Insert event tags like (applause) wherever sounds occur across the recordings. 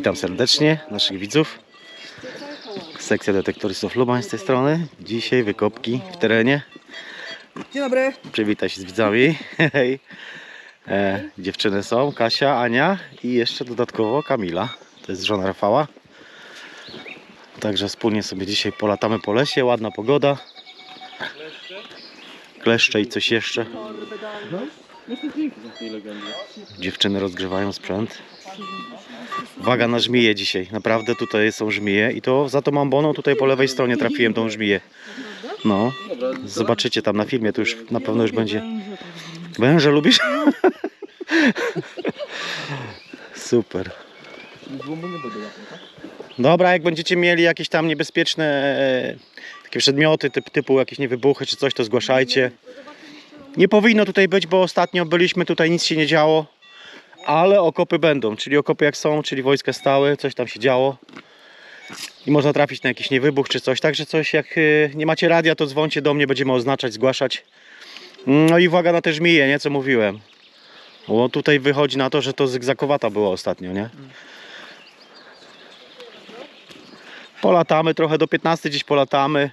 Witam serdecznie naszych widzów. Sekcja detektorystów Lubań z tej strony. Dzisiaj wykopki w terenie. Dzień dobry. Przywitaj się z widzami. (laughs) Hej. E, dziewczyny są, Kasia, Ania i jeszcze dodatkowo Kamila. To jest żona Rafała. Także wspólnie sobie dzisiaj polatamy po lesie. Ładna pogoda. Kleszcze i coś jeszcze. Dziewczyny rozgrzewają sprzęt. Uwaga na żmije dzisiaj. Naprawdę tutaj są żmije i to za to mam boną tutaj po lewej stronie trafiłem tą żmiję. No. Zobaczycie tam na filmie, to już na pewno już będzie. Węże lubisz? (laughs) Super. Dobra, jak będziecie mieli jakieś tam niebezpieczne e, takie przedmioty typ, typu jakieś nie wybuchy czy coś, to zgłaszajcie. Nie powinno tutaj być, bo ostatnio byliśmy tutaj, nic się nie działo. Ale okopy będą, czyli okopy jak są, czyli wojska stały, coś tam się działo. I można trafić na jakiś niewybuch czy coś. Także coś jak y, nie macie radia, to dzwońcie do mnie, będziemy oznaczać, zgłaszać. No i uwaga na te żmije, nie? Co mówiłem. Bo tutaj wychodzi na to, że to zygzakowata była ostatnio, nie? Polatamy trochę do 15 gdzieś polatamy.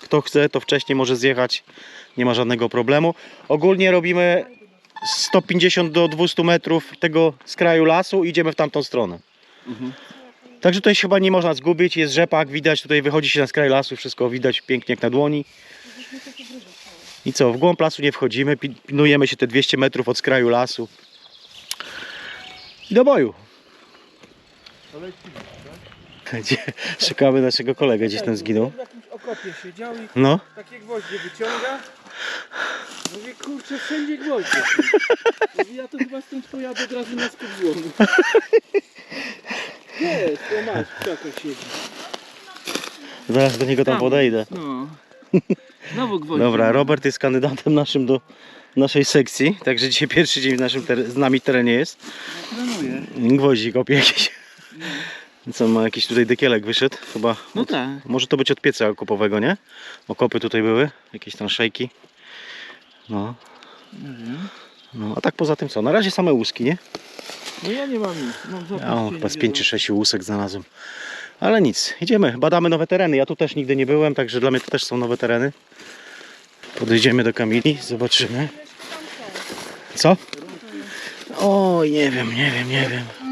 Kto chce, to wcześniej może zjechać. Nie ma żadnego problemu. Ogólnie robimy 150 do 200 metrów tego skraju lasu i idziemy w tamtą stronę. Także tutaj się chyba nie można zgubić, jest rzepak, widać, tutaj wychodzi się na skraj lasu, wszystko widać pięknie jak na dłoni. I co, w głąb lasu nie wchodzimy, pi- pilnujemy się te 200 metrów od skraju lasu. I do boju. Gdzie, szukamy naszego kolegę, gdzieś tam zginął. W jakimś okopie siedział i No, takie gwoździe wyciąga. Mówię, kurczę, wszędzie gwoździe. Mówi, ja to chyba stąd pojadę od razu na skup złomu. Jest, to masz, krzakach siedzi. zaraz do niego tam podejdę. No. Znowu gwoździe. Dobra, Robert jest kandydatem naszym do naszej sekcji, także dzisiaj pierwszy dzień w naszym ter- z nami terenie jest. Trenuję. Gwoździ kopie jakieś. Co ma jakiś tutaj dekielek wyszedł chyba. No od- tak. Może to być od pieca okopowego, nie? Okopy tutaj były, jakieś tam szejki. No, Nie wiem. no, a tak poza tym co? Na razie same łuski, nie? No ja nie mam nic. Mam zapis Ja mam chyba z nie 5 czy 6 łusek znalazłem. Ale nic, idziemy, badamy nowe tereny. Ja tu też nigdy nie byłem, także dla mnie to też są nowe tereny. Podejdziemy do Kamili, zobaczymy. Co? Oj, nie wiem, nie wiem, nie wiem.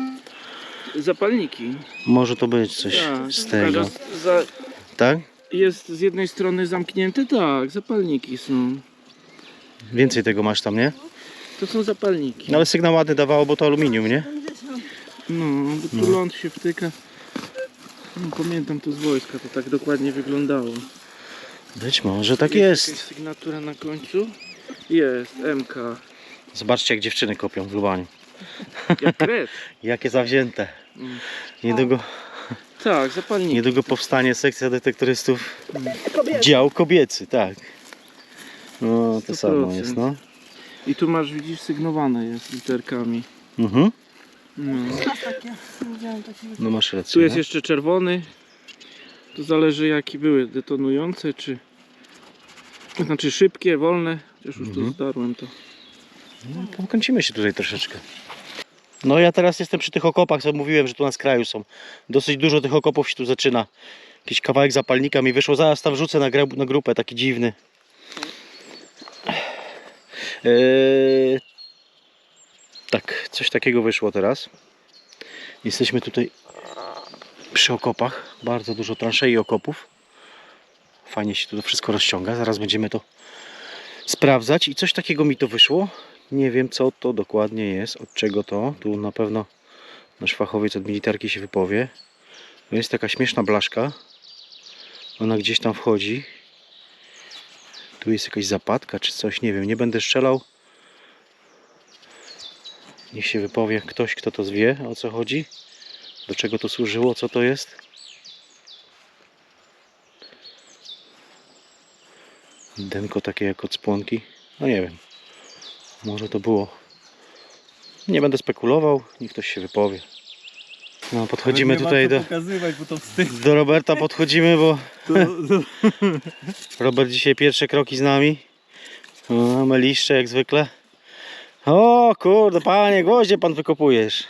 Zapalniki. Może to być coś Tak, z tego. Za, Tak? jest z jednej strony zamknięte, tak, zapalniki są. Więcej tego masz tam, nie? To są zapalniki. No ale sygnał ładny dawało, bo to aluminium, nie? No, bo tu ląd się wtyka. No, pamiętam to z wojska, to tak dokładnie wyglądało. Być może tak Jakaś jest. sygnatura na końcu. Jest, MK. Zobaczcie jak dziewczyny kopią w Lubaniu. Jak kret. (laughs) Jakie zawzięte. Mm. Niedługo, Tak, zapalniki. niedługo powstanie sekcja detektorystów. Dział kobiecy, tak. No to 100%. samo jest, no. I tu masz, widzisz, sygnowane jest literkami. Mhm. No. No masz rację. Tu jest no. jeszcze czerwony. To zależy jaki były, detonujące czy... Znaczy szybkie, wolne. Chociaż już Mhm. to zdarłem to. No, pokręcimy się tutaj troszeczkę. No ja teraz jestem przy tych okopach, co mówiłem, że tu na skraju są. Dosyć dużo tych okopów się tu zaczyna. Jakiś kawałek zapalnika mi wyszło, zaraz tam wrzucę na, na grupę, taki dziwny. Eee, tak, coś takiego wyszło teraz. Jesteśmy tutaj przy okopach. Bardzo dużo transzei okopów. Fajnie się tu to wszystko rozciąga. Zaraz będziemy to sprawdzać i coś takiego mi to wyszło. Nie wiem co to dokładnie jest, od czego to. Tu na pewno nasz fachowiec od militarki się wypowie. To jest taka śmieszna blaszka. Ona gdzieś tam wchodzi. Tu jest jakaś zapadka czy coś, nie wiem, nie będę strzelał. Niech się wypowie ktoś, kto to wie, o co chodzi. Do czego to służyło, co to jest. Denko takie jak od spłonki. No nie wiem. Może to było. Nie będę spekulował, niech ktoś się wypowie. No, podchodzimy tutaj do, pokazywać, do Roberta, podchodzimy, bo To, to... (laughs) Robert dzisiaj pierwsze kroki z nami. Mamy lieszcze jak zwykle. O, kurde, panie, gwoździe pan wykopujesz.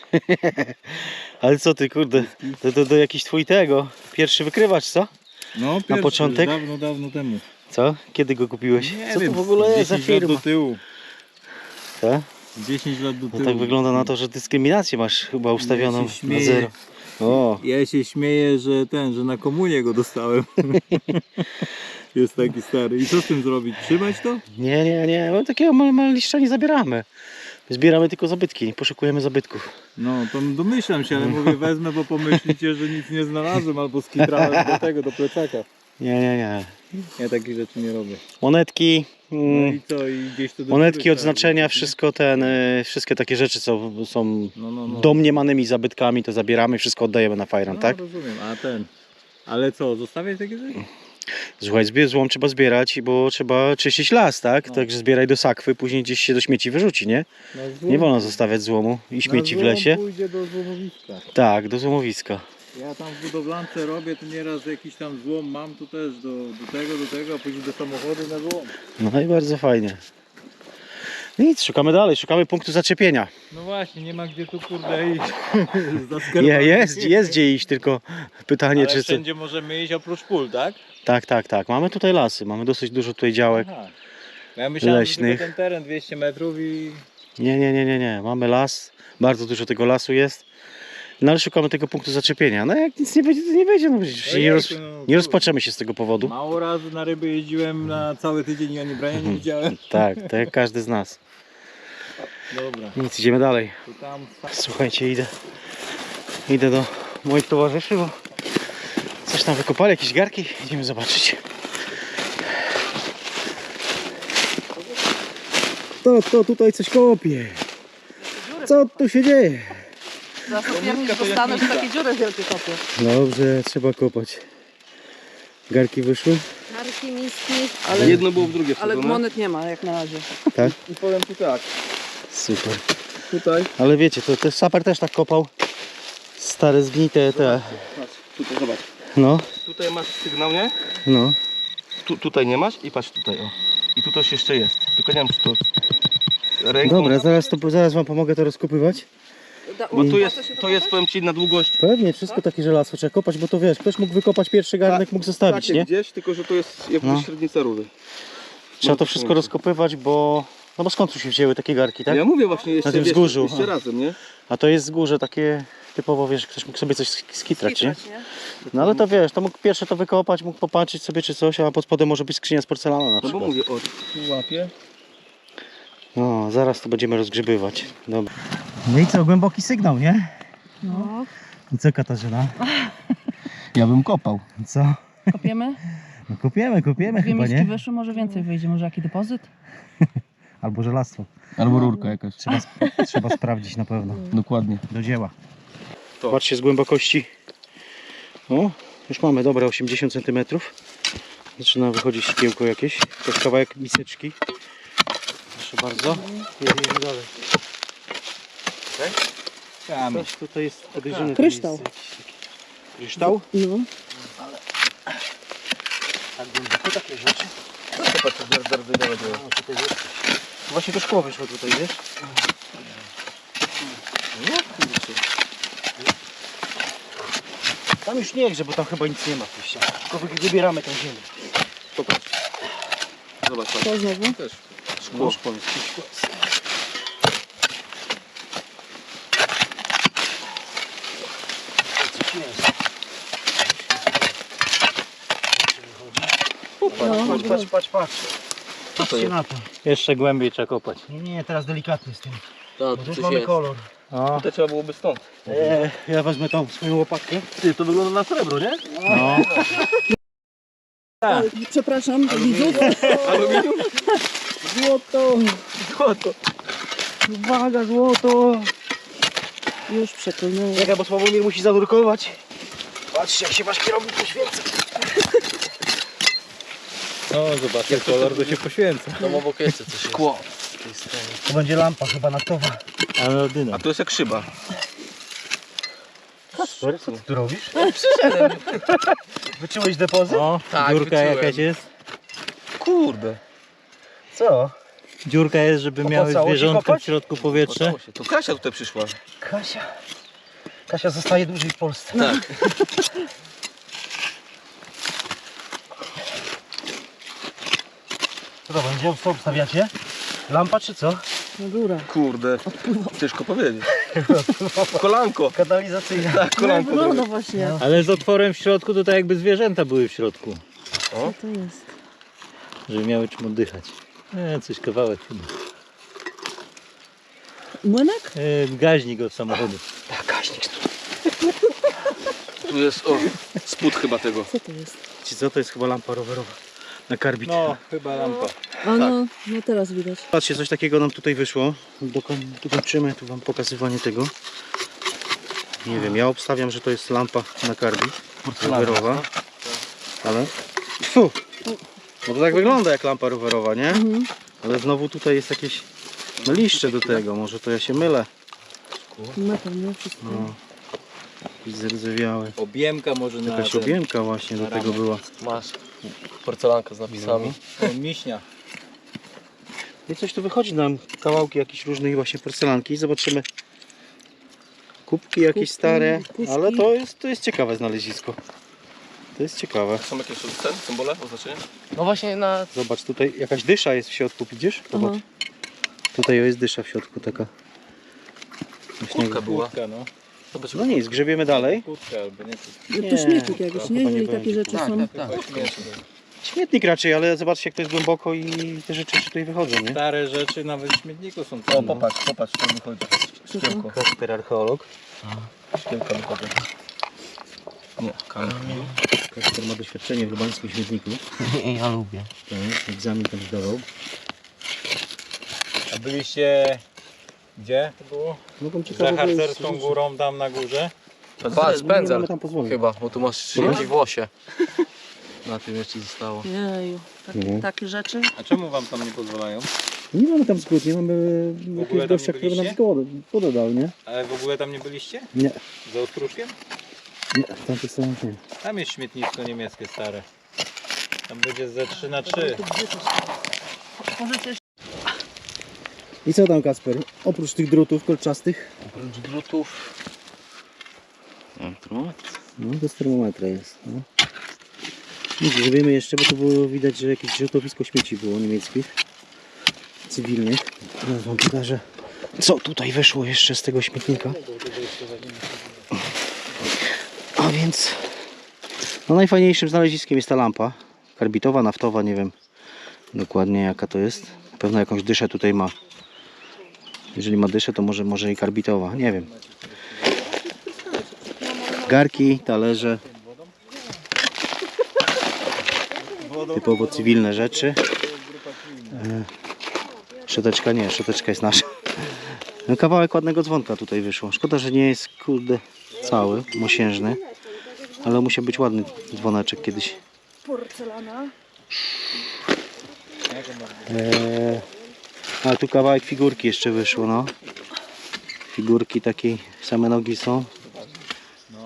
(laughs) Ale co ty, kurde, to, to, to jakiś twój tego, pierwszy wykrywacz, co? No, pierwszy, początek? Dawno, dawno temu. Co? Kiedy go kupiłeś? Nie co wiem, to w ogóle jest za 10 lat firma? do tyłu. Tak? 10 lat do No tyłu. tak wygląda na to, że dyskryminację masz chyba ustawioną się na zero. O, Ja się śmieję, że ten, że na komunię go dostałem. (laughs) Jest taki stary. I co z tym zrobić? Trzymać to? nie, nie, nie, my takiego ma- ma liszcza nie zabieramy. Zbieramy tylko zabytki, poszukujemy zabytków. No, to domyślam się, ale mówię wezmę, bo pomyślicie, że nic nie znalazłem albo skitrałem (laughs) do tego, do plecaka. Nie, nie, nie. Ja takich rzeczy nie robię. Monetki, No mm, i co? I gdzieś to do monetki, góry odznaczenia, wszystko ten, y, wszystkie takie rzeczy, co są wrzucić. No, no, no. domniemanymi zabytkami, to zabieramy, wszystko oddajemy na no, Fajran, tak? rozumiem. A ten. Ale co, zostawiać takie rzeczy? Słuchaj, zbie- złom trzeba zbierać, bo trzeba czyścić las, tak? No. Także zbieraj do sakwy, później gdzieś się do śmieci wyrzuci, nie? Na złom- Nie wolno zostawiać złomu i na śmieci w złom lesie. pójdzie do złomowiska. Tak, do złomowiska. Ja tam w budowlance robię, to nieraz jakiś tam złom mam tu też do, do tego, do tego, a później do samochodu na złom. No i bardzo fajnie. Nic, szukamy dalej, szukamy punktu zaczepienia. No właśnie, nie ma gdzie tu kurde iść. (laughs) Je, jest, jest gdzie iść, tylko pytanie, Ale czy... Co... wszędzie możemy iść oprócz pól, tak? Tak, tak, tak. Mamy tutaj lasy, mamy dosyć dużo tutaj działek. Aha. Ja myślałem, Leśnych. że ten teren 200 metrów i... Nie, nie, nie, nie, nie. Mamy las, bardzo dużo tego lasu jest. No ale szukamy tego punktu zaczepienia. No jak nic nie będzie, to nie będzie. No przecież nie, roz... Ojejku, no, nie rozpaczemy się z tego powodu. Mało razy na ryby jeździłem na cały tydzień i ani brania nie widziałem. (laughs) Tak, tak jak każdy z nas. Dobra, Nic, idziemy dalej. to tam... Słuchajcie, idę, idę do moich towarzyszy, bo coś tam wykopali, jakieś garki. Idziemy zobaczyć. To, to tutaj coś kopie. Co tu się dzieje? Zaraz opiernisz dostanę, że takie dziury wielkie kopię. Dobrze, trzeba kopać. Garki wyszły? Narki, miski, Ale jedno było w drugie ale wsadzone. monet nie ma jak na razie. I powiem Ci tak, Super. tutaj, Ale wiecie, to też saper też tak kopał. Stare zgnite te. patrz, tutaj zobacz. No, Tutaj masz sygnał, nie? no. Tu, tutaj nie masz i patrz tutaj, o. I tu też jeszcze jest, tylko nie wiem czy to ręką... Dobra, zaraz, to, zaraz wam pomogę to rozkopywać. Bo tu da jest, się to jest powiem Ci na długość Pewnie, wszystko takie żelazko trzeba kopać, bo to wiesz, ktoś mógł wykopać pierwszy garnek, mógł zostawić, takie nie? gdzieś, tylko że to jest jakby No. średnica rury. Trzeba to wszystko rozkopywać, bo... No bo skąd tu się wzięły takie garki, tak? Ja mówię właśnie jeszcze, Na tym wiesz, wzgórzu, jeszcze a. razem, nie? A to jest wzgórze takie typowo, wiesz, ktoś mógł sobie coś sk- skitrać, nie? Skitrać, nie? No ale to wiesz, to mógł pierwsze to wykopać, mógł popatrzeć sobie czy coś, a pod spodem może być skrzynia z porcelana na No bo przykład. mówię, o, tu łapię. No, zaraz to będziemy rozgrzebywać. Dobra. No i co, głęboki sygnał, nie? No. I co Katarzyna? (laughs) Ja bym kopał. Co? Kopiemy? (laughs) No kopiemy, kopiemy Dwie chyba, miski nie? wyszły, może więcej wyjdzie, może jaki depozyt? (laughs) Albo żelastwo. Albo rurka jakaś. Trzeba, sp- trzeba sprawdzić na pewno. Dokładnie. Do dzieła. To. Patrzcie z głębokości. O, już mamy dobre 80 cm. Zaczyna wychodzić szkiełko jakieś. To jest kawałek miseczki. Proszę bardzo. Jedziemy dalej. Coś tutaj jest podejrzane. Kryształ. to jest jakiś taki Kryształ? No. Tak głęboko takie rzeczy. Zobacz, co zaraz, zaraz do No, tutaj jest. Właśnie to szkło wyszło tutaj, wiesz? No, kurczę. Tam już nie grze, bo tam chyba nic nie ma w. Tylko wy- wybieramy tę ziemię. Popatrz. Zobacz, patrz. To znowu? Też. Szkło, szkło jest. Szkło jest. Coś jest. No. Patrz, patrz, patrz, patrz. Co to Patrzcie jest? na to. Jeszcze głębiej trzeba kopać. Nie, nie, teraz delikatnie z tym. To, Bo już mamy kolor. O, To trzeba byłoby stąd. E, ja wezmę tą swoją łopatkę. Ty, to wygląda na srebro, nie? no. Przepraszam, widzów. Złoto! Złoto. Uwaga, złoto! Już przepłynęło. Czekaj, bo Sławomir musi zanurkować. Patrzcie, jak się wasz kierownik poświęca. No, zobacz, jak kolor to się poświęca. Tam obok jest coś. Szkło. To będzie lampa chyba naftowa. A to jest jak szyba. Kasper, co ty tu robisz? Przyszedłem. Wyczułeś depozyt? O, Tak, dziurka wyczułem. jakaś jest. Kurde. Co? Dziurka jest, żeby miały Opłacało się zwierzątka w kopać? środku powietrze. Się. To Kasia tutaj przyszła. Kasia. Kasia zostaje dłużej w Polsce. Tak. (laughs) Co to będzie? Co obstawiacie? Lampa czy co? No góra. Kurde. Ciężko powiedzieć. (laughs) Kolanko. Kanalizacyjna. Tak, No, kolanko. wygląda właśnie. Ale z otworem w środku to tak jakby zwierzęta były w środku. Co to jest? Żeby miały czym oddychać. E, coś kawałek chyba. Młynek? E, gaźnik od samochodu. Tak, gaźnik. Tu jest, o, spód chyba tego. Co to jest? Ci co? To jest chyba lampa rowerowa. Na karbit. No, chyba lampa. A no, no teraz widać. Patrzcie, coś takiego nam tutaj wyszło. Dokon- Dokończymy tu wam pokazywanie tego. Nie wiem, ja obstawiam, że to jest lampa na karbit. Rowerowa. Ale... Fu! No to tak wygląda jak lampa rowerowa, nie? Mhm. Ale znowu tutaj jest jakieś no, liście do tego. Może to ja się mylę. Na pewno wszystko. No. Jakiś zardzewiały. Objemka może na Jakaś ten- obiemka właśnie do tego była. Masz porcelanka z napisami. O, miśnia. I coś tu wychodzi nam, kawałki jakieś różnej właśnie porcelanki. Zobaczymy. Kubki jakieś Kubki, stare, ale to jest, to jest ciekawe znalezisko. To jest ciekawe. Są jakieś ten, symbole, oznaczenia? No właśnie na... Zobacz, tutaj jakaś dysza jest w środku, widzisz? Zobacz. Aha. Tutaj jest dysza w środku taka. Właśnie była. No. No nic, grzebiemy dalej. Nie. No Nie, to śmietnik to jakiś, chyba nie? nie Jeżeli takie będzie. rzeczy tak, są. tak, tak. Śmietnik raczej, ale zobaczcie jak to jest głęboko i te rzeczy tutaj wychodzą, nie? Stare rzeczy nawet w śmietniku są. O, popatrz, popatrz, co wychodzi. To? Kasper archeolog. Szkiełka wychodzi. Nie, kalek. Kasper ma doświadczenie w lubańskim śmietniku. (laughs) Ja lubię. Tak, egzamin tam zdawał. A byliście gdzie to było? Mogą Za harcerską górą tam na górze? Patrz, pędzel. tam. Chyba, bo tu masz środki w łosie. Na tym jeszcze zostało. Jeju, takie, No. takie rzeczy. A czemu wam tam nie pozwalają? Nie mamy tam zgód, nie mamy ogóle jakiegoś tam gościa, nie który nam byliście? zgodę, zgodę dał, nie? Ale w ogóle tam nie byliście? Nie, Za Ostróżkiem? nie, tam to są nie. Tam jest śmietnisko niemieckie stare. Tam będzie ze 3 na 3. Możecie jeszcze I co tam Kasper? Oprócz tych drutów kolczastych? Oprócz drutów. Mam termometr. No, bez termometra jest. No. Nic, Grzebiemy jeszcze, bo tu było widać, że jakieś rzutowisko śmieci było niemieckich. Cywilnych. Teraz wam pokażę, co tutaj wyszło jeszcze z tego śmietnika. A więc... No najfajniejszym znaleziskiem jest ta lampa. Karbitowa, naftowa, nie wiem dokładnie jaka to jest. Na pewno jakąś dyszę tutaj ma. Jeżeli ma dyszę, to może, może i karbitowa, nie wiem. Garki, talerze. Typowo cywilne rzeczy. E, Szczoteczka nie, szczoteczka jest nasza. No, kawałek ładnego dzwonka tutaj wyszło. Szkoda, że nie jest kurde cały, mosiężny. Ale musiał być ładny dzwoneczek kiedyś. porcelana. Eee, a tu kawałek figurki jeszcze wyszło, no. Figurki takiej, same nogi są.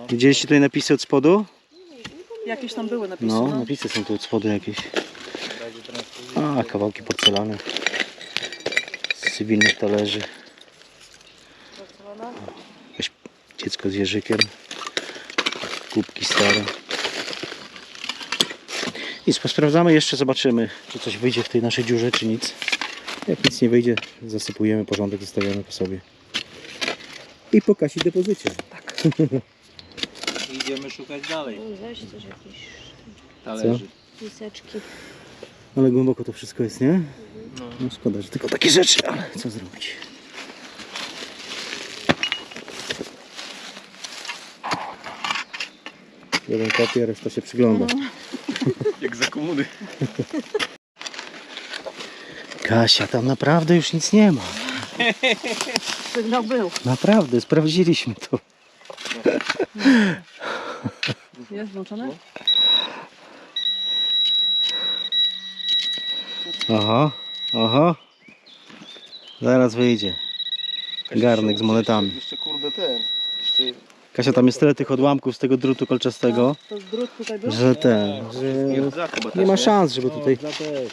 Widzieliście tutaj napisy od spodu? Jakieś tam były napisy. No, No, napisy są tu od spodu jakieś. A, kawałki porcelany. Z cywilnych talerzy. Jakieś dziecko z jeżykiem. Kubki stare. Nic, posprawdzamy jeszcze, zobaczymy, czy coś wyjdzie w tej naszej dziurze, czy nic. Jak nic nie wyjdzie, zasypujemy, porządek zostawiamy po sobie. I po Kasi depozycie. (laughs) Idziemy szukać dalej. Weź coś jakieś Talerzy. miseczki. Ale głęboko to wszystko jest, nie? No szkoda, że tylko takie rzeczy, ale co zrobić? Jeden kopie, reszta się przygląda. (laughs) Jak za komuny. (laughs) Kasia, tam naprawdę już nic nie ma. Sygnał był. Naprawdę, sprawdziliśmy to. Jest włączone? Aha, aha. Zaraz wyjdzie. Garnek z monetami. Jeszcze kurde ten. Kasia, tam jest tyle tych odłamków z tego drutu kolczastego, To drut tutaj był? że ten, że nie ma szans, żeby tutaj... No, też.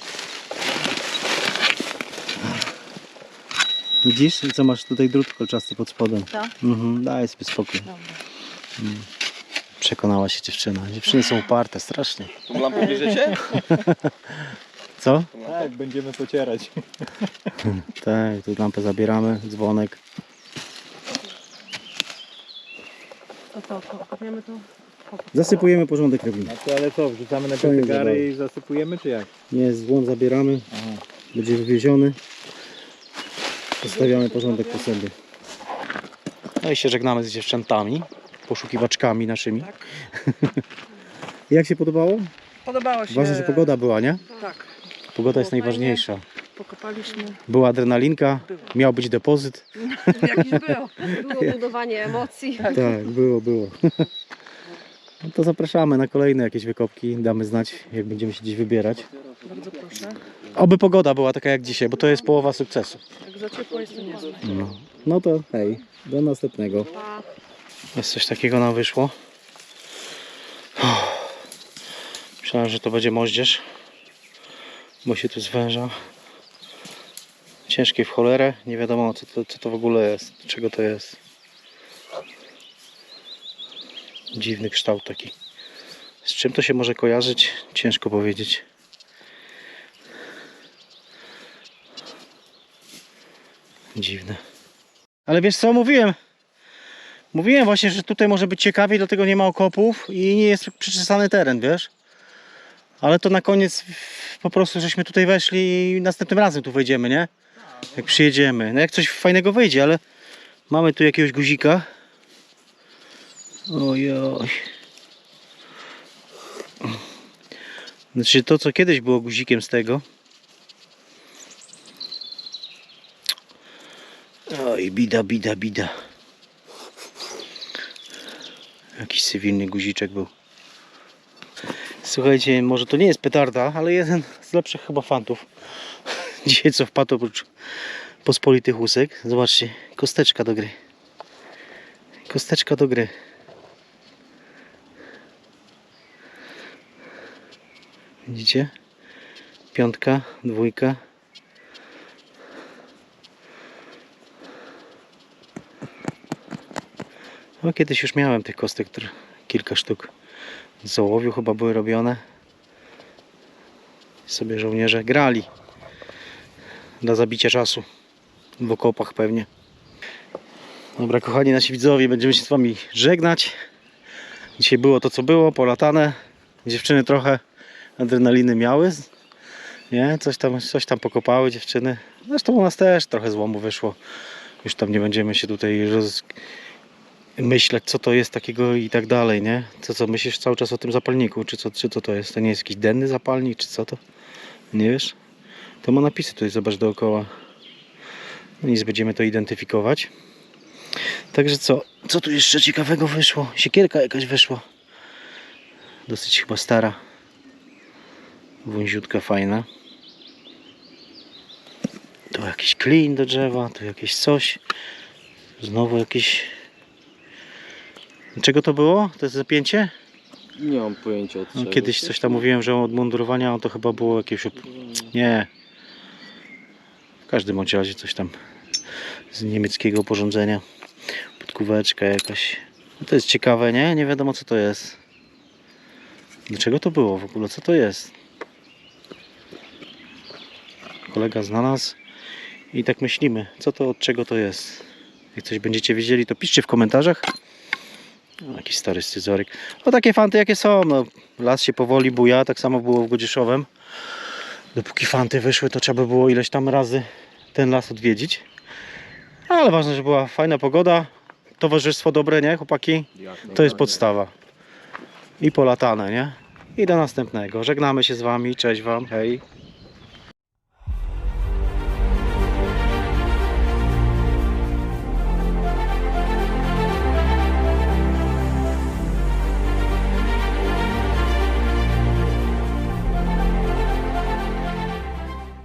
Widzisz? I co masz tutaj drut kolczasty pod spodem? Tak. Mhm, daj sobie spokój. Dobra. Przekonała się dziewczyna. Dziewczyny są uparte strasznie. Tą lampę bierzecie? Co? Tak, będziemy pocierać. (laughs) Tak, tu lampę zabieramy, dzwonek. To co, to kopniemy to? Zasypujemy porządek robimy. Znaczy, ale co, wrzucamy na To gary i zasypujemy, czy jak? Nie, złom zabieramy, będzie wywieziony. Zostawiamy porządek po sobie. No i się żegnamy z dziewczętami, poszukiwaczkami naszymi. (laughs) Jak się podobało? Podobało się. Ważne, że pogoda była, nie? Tak. Pogoda jest Było fajnie. najważniejsza. Pokopaliśmy. Była adrenalinka, miał być depozyt. (laughs) Jakiś był. Było budowanie emocji. (laughs) Tak, było, było. No to zapraszamy na kolejne jakieś wykopki. Damy znać, jak będziemy się gdzieś wybierać. Bardzo proszę. Oby pogoda była taka jak dzisiaj, bo to jest połowa sukcesu. Jak za ciepło jest, to nie. No, no to hej, do następnego. Jest coś takiego nam wyszło. Uff. Myślałem, że to będzie moździerz, bo się tu zwęża. Ciężkie w cholerę, nie wiadomo co to, co to w ogóle jest, czego to jest. Dziwny kształt taki. Z czym to się może kojarzyć? Ciężko powiedzieć. Dziwne. Ale wiesz co, mówiłem. Mówiłem właśnie, że tutaj może być ciekawiej, dlatego nie ma okopów i nie jest przyczesany teren, wiesz? Ale to na koniec po prostu żeśmy tutaj weszli i następnym razem tu wejdziemy, nie? Jak przyjedziemy. No jak coś fajnego wyjdzie, ale mamy tu jakiegoś guzika. Ojoj. Znaczy to, co kiedyś było guzikiem z tego. Oj, bida, bida, bida. Jakiś cywilny guziczek był. Słuchajcie, może to nie jest petarda, ale jeden z lepszych chyba fantów. (laughs) Dzisiaj co wpadł oprócz pospolitych łusek. Zobaczcie, kosteczka do gry. Kosteczka do gry. Widzicie? Piątka, dwójka. No kiedyś już miałem tych kostek, kilka sztuk z ołowiu chyba były robione. Sobie żołnierze grali dla zabicia czasu w okopach pewnie. Dobra kochani nasi widzowie, będziemy się z wami żegnać. Dzisiaj było to co było, polatane. Dziewczyny trochę adrenaliny miały. Nie, coś tam, coś tam pokopały dziewczyny. Zresztą u nas też trochę złomu wyszło. Już tam nie będziemy się tutaj roz, myśleć, co to jest takiego i tak dalej, nie? Co, co myślisz cały czas o tym zapalniku, czy co, czy co to jest? To nie jest jakiś denny zapalnik, czy co to? Nie wiesz? To ma napisy tutaj, zobacz dookoła. No nic, będziemy to identyfikować. Także co? Co tu jeszcze ciekawego wyszło? Siekierka jakaś wyszła. Dosyć chyba stara. Wąziutka fajna. Tu jakiś klin do drzewa, tu jakieś coś. Znowu jakieś Czego to było? To jest zapięcie? Nie mam pojęcia od No, czego. kiedyś coś tam mówiłem, że od mundurowania to chyba było jakieś... op- Nie. W każdym bądź razie coś tam z niemieckiego porządzenia. Podkóweczka jakaś. No to jest ciekawe, nie? Nie wiadomo co to jest. Dlaczego to było w ogóle? Co to jest? Kolega znalazł i tak myślimy, co to, od czego to jest. Jak coś będziecie wiedzieli, to piszcie w komentarzach. O, jakiś stary scyzoryk. No takie fanty jakie są, no las się powoli buja, tak samo było w Godzieszowem. Dopóki fanty wyszły, to trzeba by było ileś tam razy ten las odwiedzić. Ale ważne, że była fajna pogoda, towarzystwo dobre, nie chłopaki? To jest podstawa. I polatane, nie? I do następnego. Żegnamy się z wami, cześć wam, hej.